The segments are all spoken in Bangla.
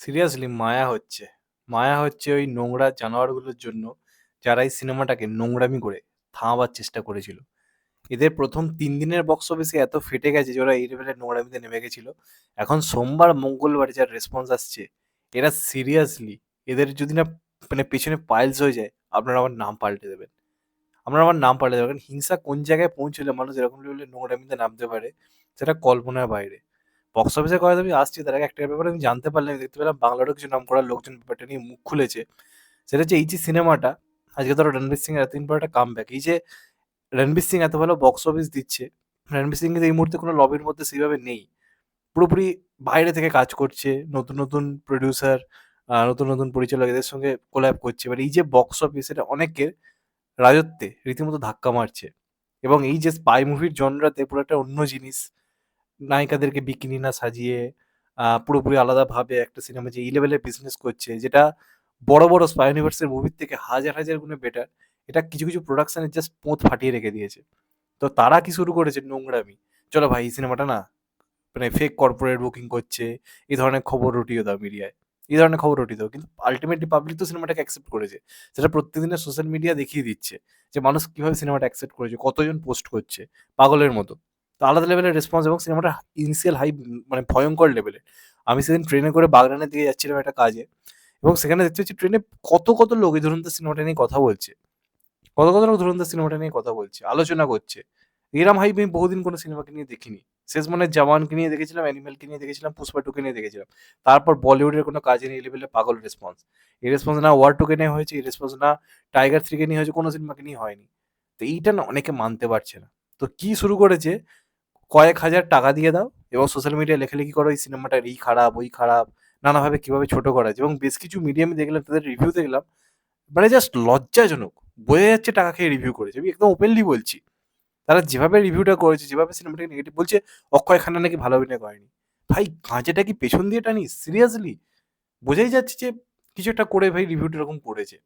সিরিয়াসলি মায়া হচ্ছে। মায়া হচ্ছে ওই নোংরা জানোয়ারগুলোর জন্য, যারা এই সিনেমাটাকে নোংরামি করে থামাবার চেষ্টা করেছিল। এদের ১ম ৩ দিনের বক্স অফিসে এত ফেটে গেছে যে ওরা এই লেভেলের নোংরামিতে নেমে গেছিল। এখন সোমবার, মঙ্গলবারে যার রেসপন্স আসছে, এরা সিরিয়াসলি এদের যদি না মানে পেছনে পাইলস হয়ে যায়, আপনারা আমার নাম পাল্টে দেবেন। আপনারা আমার নাম পাল্টে দেবেন। কারণ হিংসা কোন জায়গায় পৌঁছলে মানুষ এরকম লেভেলের নোংরামিতে নামতে পারে, সেটা কল্পনার বাইরে। বক্স অফিসের কথা আমি আসছি তার আগে একটা ব্যাপারে আমি জানতে পারলাম, দেখতে পেলাম বাংলারও কিছু নামকরা লোকজন ব্যাপারটা নিয়ে মুখ খুলেছে। সেটা হচ্ছে এই যে সিনেমাটা, আজকে ধরো রণবীর সিং এর এতদিন পর একটা কামব্যাক। এই যে রণবীর সিং এত ভালো বক্স অফিস দিচ্ছে, রণবীর সিং কিন্তু এই মুহূর্তে কোনো লবির মধ্যে সেভাবে নেই। পুরোপুরি বাইরে থেকে কাজ করছে। নতুন, নতুন প্রোডিউসার, নতুন, নতুন পরিচালক এদের সঙ্গে কোল্যাব করছে। এবার এই যে বক্স অফিস এটা অনেকের রাজত্বে রীতিমতো ধাক্কা মারছে। এবং এই যে স্পাই মুভির জনরাতে পুরো একটা অন্য জিনিস। নায়িকাদেরকে বিকিনি না সাজিয়ে পুরোপুরি আলাদাভাবে একটা সিনেমা যে এই লেভেলের বিজনেস করছে, যেটা বড়, বড় স্পাই ইউনিভার্সের মুভির থেকে হাজার, হাজার গুণে বেটার। এটা কিছু, কিছু প্রোডাকশন এর জাস্ট পোঁত ফাটিয়ে রেখে দিয়েছে। তো তারা কি শুরু করেছে? নোংরামি। চলো ভাই এই সিনেমাটা না মানে ফেক কর্পোরেট বুকিং করছে। এই ধরনের খবর রটিয়ে দাও মিডিয়ায়। এই ধরনের খবর রটিয়ে দাও। কিন্তু আলটিমেটলি পাবলিক তো সিনেমাটাকে অ্যাকসেপ্ট করেছে। সেটা প্রত্যেকদিনের সোশ্যাল মিডিয়া দেখিয়ে দিচ্ছে যে মানুষ কীভাবে সিনেমাটা অ্যাকসেপ্ট করেছে, কতজন পোস্ট করছে পাগলের মতো। তো আলাদা লেভেলের রেসপন্স এবং সিনেমাটা ইনিশিয়াল হাই মানে ভয়ঙ্কর লেভেলের। আমি সেদিন ট্রেনে করে বাগরানের দিকে যাচ্ছিলাম একটা কাজে এবং সেখানে দেখতে পাচ্ছি ট্রেনে কত, কত লোক এই ধুরন্ধর সিনেমাটা নিয়ে কথা বলছে। কত, কত লোক ধুরন্ধর সিনেমাটা নিয়ে কথা বলছে, আলোচনা করছে। এরম হাইপ আমি বহুদিন কোনো সিনেমাকে নিয়ে দেখিনি। শেষ মনে 'জওয়ান'কে নিয়ে দেখেছিলাম, 'অ্যানিমেল'কে নিয়ে দেখেছিলাম, 'পুষ্পা 2' কে নিয়ে দেখেছিলাম। তারপর বলিউডের কোনো কাজে নিয়ে এই লেভেলের পাগল রেসপন্স। এই রেসপন্স না 'ওয়ার টুকে নিয়ে হয়েছে, এই রেসপন্স না 'টাইগার থ্রিকে নিয়ে হয়েছে, কোনো সিনেমাকে নিয়ে হয়নি। তো এইটা না অনেকে মানতে পারছে না। তো কি শুরু করেছে? কয়েক হাজার টাকা দিয়ে দাও এবং সোশ্যাল মিডিয়ায় লেখালেখি করো এই সিনেমাটার এই খারাপ, ওই খারাপ, নানাভাবে কীভাবে ছোট করা যায় এবং বেশ কিছু মিডিয়া আমি দেখলাম তাদের রিভিউ দেখলাম, মানে জাস্ট লজ্জাজনক। বোঝা যাচ্ছে টাকা খেয়ে রিভিউ করেছে। আমি একদম ওপেনলি বলছি। তারা যেভাবে রিভিউটা করেছে, যেভাবে সিনেমাটাকে নেগেটিভ বলছে, অক্ষয় খান্না নাকি ভালো অভিনয় করেনি। ভাই গাঁজাটা কি পেছন দিয়ে টানিস? সিরিয়াসলি? বোঝাই যাচ্ছে যে কিছু একটা করে ভাই রিভিউটা এরকম করেছে।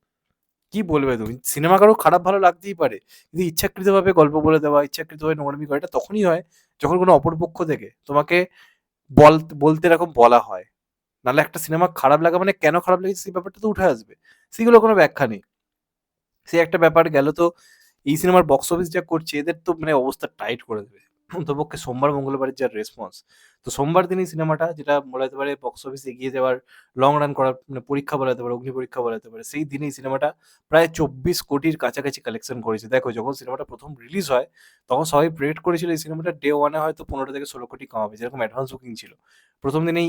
কি বলবে তুমি? সিনেমা কারও খারাপ ভালো লাগতেই পারে। কিন্তু ইচ্ছাকৃতভাবে গল্প বলে দেওয়া, ইচ্ছাকৃতভাবে নোংরামি করা এটা তখনই হয় যখন কোনো অপরপক্ষ থেকে তোমাকে বল বলতে এরকম বলা হয়। নাহলে একটা সিনেমা খারাপ লাগা মানে কেন খারাপ লেগেছে সেই ব্যাপারটা তো উঠে আসবে। সেগুলো কোনো ব্যাখ্যা নেই। সে একটা ব্যাপার গেল তো এই সিনেমার বক্স অফিস যা করছে এদের তো মানে অবস্থা টাইট করে দেবে। অন্ততপক্ষে সোমবার, মঙ্গলবারের যা রেসপন্স। তো সোমবার দিনই সিনেমাটা যেটা বলা যেতে পারে বক্স অফিস এগিয়ে যাওয়ার লং রান করার মানে পরীক্ষা বলা যেতে পারে, অগ্নি পরীক্ষা বলা যেতে পারে। সেই দিনেই সিনেমাটা প্রায় ২৪ কোটির কাছাকাছি কালেকশন করেছে। দেখো যখন সিনেমাটা প্রথম রিলিজ হয়, তখন সবাই প্রেডিক্ট করেছিল এই সিনেমাটা ডে ওয়ানে হয়তো ১৫ থেকে ১৬ কোটি কামাবে। যেরকম অ্যাডভান্স বুকিং ছিল। প্রথম দিনেই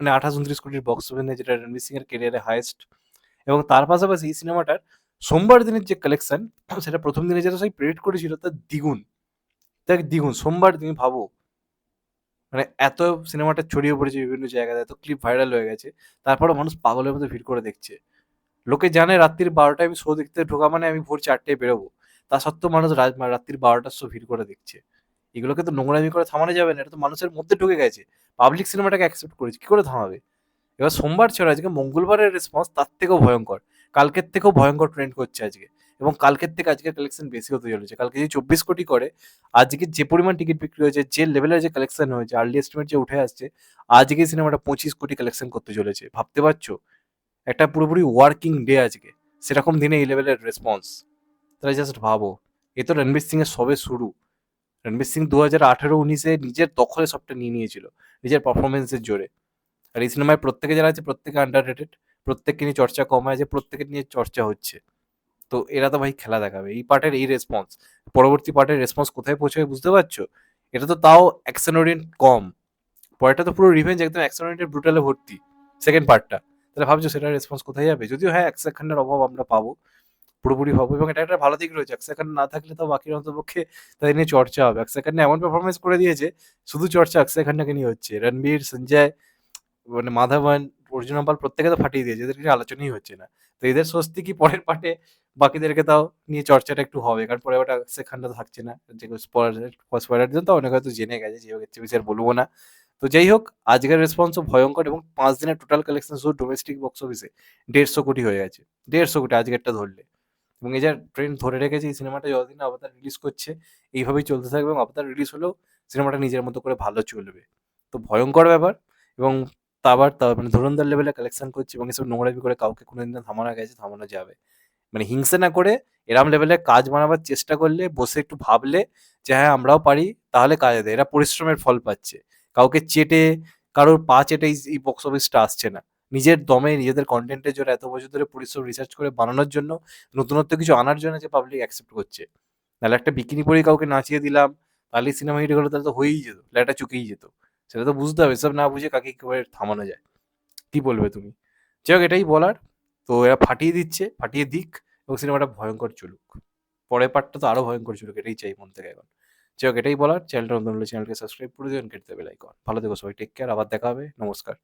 মানে ২৮-২৯ কোটির বক্স অফিস নেয় যেটা রণবীর সিং এর ক্যারিয়ারে হাইয়েস্ট এবং তার পাশাপাশি এই সিনেমাটার সোমবার দিনের যে কালেকশন সেটা প্রথম দিনে যেটা সবাই প্রেডিক্ট করেছিল তার দ্বিগুণ। তার দ্বিগুণ। সোমবার তুমি ভাবো। মানে এত সিনেমাটা ছড়িয়ে পড়েছে বিভিন্ন জায়গায়, এত ক্লিপ ভাইরাল হয়ে গেছে। তারপরেও মানুষ পাগলের মতো ভিড় করে দেখছে। লোকে জানে রাত্রির বারোটায় আমি শো দেখতে ঢোকা মানে আমি ভোর ৪ টায় বেরোবো। তা সত্ত্বেও মানুষ রা রাত্রির বারোটার শো ভিড় করে দেখছে। এগুলোকে তো নোংরামি করে থামানো যাবে না। এটা তো মানুষের মধ্যে ঢুকে গেছে। পাবলিক সিনেমাটাকে অ্যাকসেপ্ট করেছে। কি করে থামাবে? এবার সোমবার ছাড়া আজকে মঙ্গলবারের রেসপন্স তার থেকেও ভয়ঙ্কর। কালকের থেকেও ভয়ঙ্কর ট্রেন্ড করছে আজকে। এবং কালকের থেকে আজকের কালেকশন বেশি হতে চলেছে। কালকে যদি ২৪ কোটি করে, আজকে যে পরিমাণ টিকিট বিক্রি হয়েছে, যে লেভেলের যে কালেকশন হয়েছে, আর্লি এস্টিমেট যে উঠে আসছে, আজকে সিনেমাটা ২৫ কোটি কালেকশন করতে চলেছে। ভাবতে পারছ? একটা পুরোপুরি ওয়ার্কিং ডে আজকে। সেরকম দিনে এই লেভেলের রেসপন্স। তাহলে জাস্ট ভাবো। এ তো রণবীর সিং এর সবে শুরু। রণবীর সিং দু হাজার আঠেরো উনিশে নিজের দখলে সবটা নিয়ে নিয়েছিল। নিজের পারফরম্যান্স এর জোরে। আর এই সিনেমায় প্রত্যেকে যারা আছে প্রত্যেকে আন্ডাররেটেড। প্রত্যেককে নিয়ে চর্চা কম আছে, প্রত্যেকের নিয়ে চর্চা হচ্ছে। তো এরা তো ভাই খেলা দেখাবে। এই পার্টের এই রেসপন্স। পরবর্তী পার্টের রেসপন্স কোথায় পৌঁছাবে বুঝতে পারছ? এটা তো তাও অ্যাকশন ওরিয়েন্ট কম। পরেরটা তো পুরো রিভেঞ্জ একদম অ্যাকশন ব্রুটাল ভর্তি। সেকেন্ড পার্টটা। তাহলে ভাবছ সেটার রেসপন্স কোথায় যাবে? যদিও হ্যাঁ, অক্ষয় খান্নার অভাব আমরা পাবো। পুরোপুরি পাবো এবং এটা একটা ভালো দিক রয়েছে। অক্ষয় খান্না না থাকলে তো বাকির অন্ততপক্ষে তাদের নিয়ে চর্চা হবে। অক্ষয় খান্না এমন পারফরম্যান্স করে দিয়েছে, শুধু চর্চা অক্ষয় নিয়ে হচ্ছে। রণবীর, সঞ্জয়, মানে মাধবন, অর্জুন পাল প্রত্যেকে তো ফাটিয়ে দিয়েছে। এদের নিয়ে আলোচনাই হচ্ছে না। তো এদের স্বস্তি কি পরের পার্টে বাকিদেরকে তাও নিয়ে চর্চাটা একটু হবে। কারণ পরে পার্টে সেখানটা থাকছে না। যে স্পয়লার জন্য তো অনেকে হয়তো জেনে গেছে। যে হোক এর বলব না। তো যাই হোক আজকের রেসপন্সও ভয়ঙ্কর এবং পাঁচ দিনের টোটাল কালেকশন শুধু ডোমেস্টিক বক্স অফিসে ১৫০ কোটি হয়ে গেছে। ১৫০ কোটি আজকেরটা ধরলে। এবং এই যা ট্রেন্ড ধরে রেখেছে এই সিনেমাটা যতদিন অবতার রিলিজ করছে, এইভাবেই চলতে থাকবে এবং অবতার রিলিজ হলেও সিনেমাটা নিজের মতো করে ভালো চলবে। তো ভয়ঙ্কর ব্যাপার এবং তা আবার তা মানে ধুরন্ধর লেভেলে কালেকশন করছে এবং এসব নোংরামি করে কাউকে কোনোদিন থামানো গেছে, থামানো যাবে। মানে হিংসে না করে এরম লেভেলে কাজ বানাবার চেষ্টা করলে, বসে একটু ভাবলে যে হ্যাঁ আমরাও পারি, তাহলে কাজে দেয়। এরা পরিশ্রমের ফল পাচ্ছে। কাউকে চেটে, কারোর পা চেটে এই- বক্স অফিসটা আসছে না। নিজের দমে, নিজেদের কন্টেন্টের জন্য এত বছর ধরে পরিশ্রম রিসার্চ করে বানানোর জন্য নতুনত্ব কিছু আনার জন্য যে পাবলিক অ্যাকসেপ্ট করছে। নাহলে একটা বিকিনি পরে কাউকে নাচিয়ে দিলাম, তাহলে সিনেমা হিট হলো তাহলে তো হয়েই যেত, লেটা চুকেই যেত। সেটা তো বুঝতে হবে সব না বুঝে কাকে কীভাবে থামানো যায়। কি বলবে তুমি? যাই হোক, এটাই বলার। তো এরা ফাটিয়ে দিচ্ছে, ফাটিয়ে দিক এবং সিনেমাটা ভয়ঙ্কর চলুক। পরের পার্টটা তো আরও ভয়ঙ্কর চলুক, এটাই চাই মন থেকে এখন। যাই হোক, এটাই বলার। চ্যানেলটা নতুন চ্যানেলকে সাবস্ক্রাইব করে দেবেন কেটে দেবে লাইক ভালো থেকো সবাই টেক কেয়ার আবার দেখা হবে। নমস্কার।